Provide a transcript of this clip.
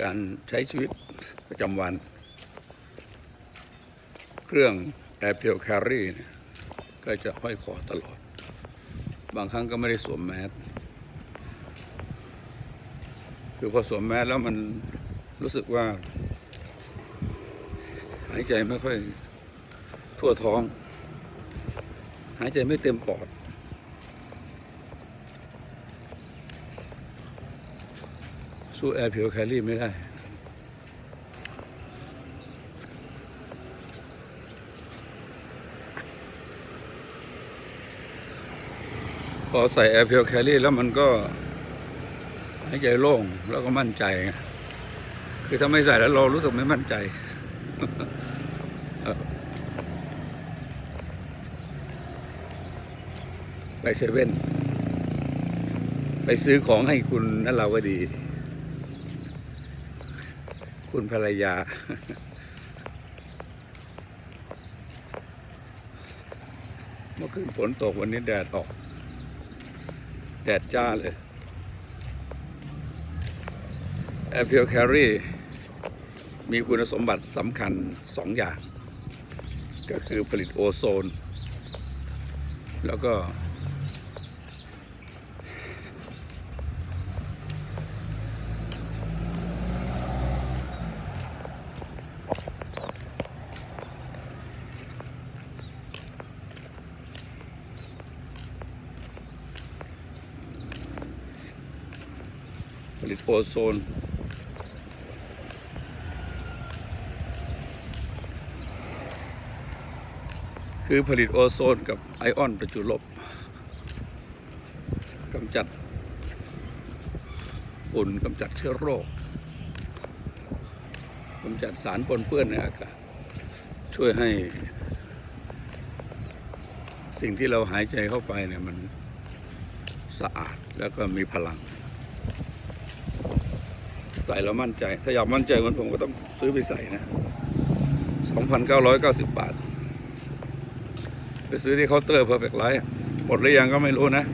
การใช้ชีวิตประจำวัน เครื่อง Air p u r e Carry เนี่ยก็จะห้อยคอตลอด บางครั้งก็ไม่ได้สวมแมสคือพอสวมแมสแล้วมันรู้สึกว่า หายใจไม่ค่อยทั่วท้อง หายใจไม่เต็มปอด สู้แอร์พิวแคลรี่ไม่ได้ พอใส่แอร์เพิวแคลรี่แล้วมันก็หายใจโล่งแล้วก็มั่นใจ คือถ้าไม่ใส่แล้วเรารู้สึกไม่มั่นใจไปเซเว่น ไปซื้อของให้คุณนั่นเราก็ดี คุณภรรยา เมื่อคืนฝนตกวันนี้แดดออก แดดจ้าเลยแอร์พิวแครีมีคุณสมบัติสำคัญสองอย่าง ก็คือผลิตโอโซน แล้วก็ ผลิตโอโซน คือผลิตโอโซนกับไอออนประจุลบกำจัดฝุ่นกำจัดเชื้อโรคกำจัดสารปนเปื้อนในอากาศช่วยให้ สิ่งที่เราหายใจเข้าไปเนี่ยมันสะอาดแล้วก็มีพลัง ใส่แล้วมั่นใจ ถ้าอยากมั่นใจเหมือนผมก็ต้องซื้อไปใส่นะ 2,990 บาท ไปซื้อที่เคาน์เตอร์เพอร์เฟกต์ไลท์หมดหรือยังก็ไม่รู้นะ